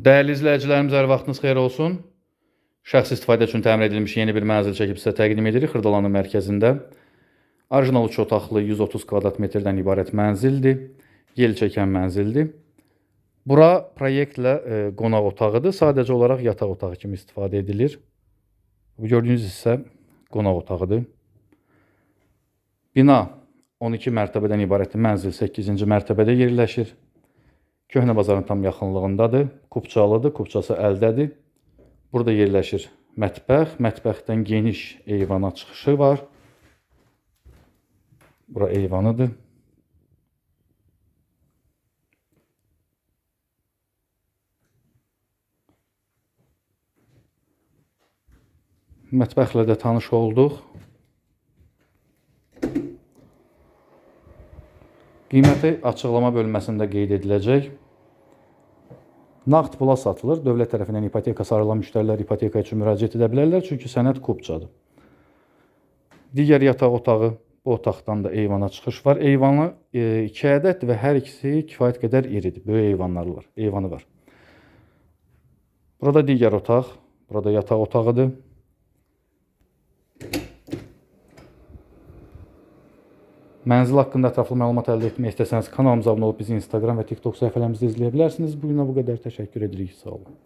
Dəyərli izləyicilərimiz, hər vaxtınız xeyir olsun. Şəxsi istifadə üçün təmir edilmiş yeni bir mənzil çəkib sizə təqdim edirik Xırdalanın mərkəzində. Orijinal 3 otaqlı 130 kvadrat metrdən ibarət mənzildir. Yel çəkən mənzildir. Bura proyektlə e, qonaq otağıdır. Sadəcə olaraq yataq otağı kimi istifadə edilir. Bu gördüyünüz isə qonaq otağıdır. Bina 12 mərtəbədən ibarət mənzil 8-ci mərtəbədə yerləşir. Köhnə bazarın tam yaxınlığındadır. Kupçalıdır, kupçası əldədir. Burada yerləşir mətbəx. Mətbəxdən geniş eyvana çıxışı var. Bura eyvanıdır. Mətbəxlə də tanış olduq. Qiyməti açıqlama bölməsində qeyd ediləcək. Nağd pula satılır. Dövlət tərəfindən ipoteka sarılan müştərilər ipoteka üçün müraciət edə bilərlər, çünki sənəd kupçadır. Digər yataq otağı, bu otaqdan da eyvana çıxış var. Eyvanı 2 ədəd və hər ikisi kifayət qədər iridir. Böyük eyvanları var, eyvanı var. Burada digər otaq, burada yataq otağıdır. Mənzil haqqında ətraflı məlumat əldə etmək istəsəniz kanalımıza abunə olub bizi Instagram və TikTok səhifələrimizdə izləyə bilərsiniz. Bu günə bu qədər təşəkkür edirik. Sağ olun.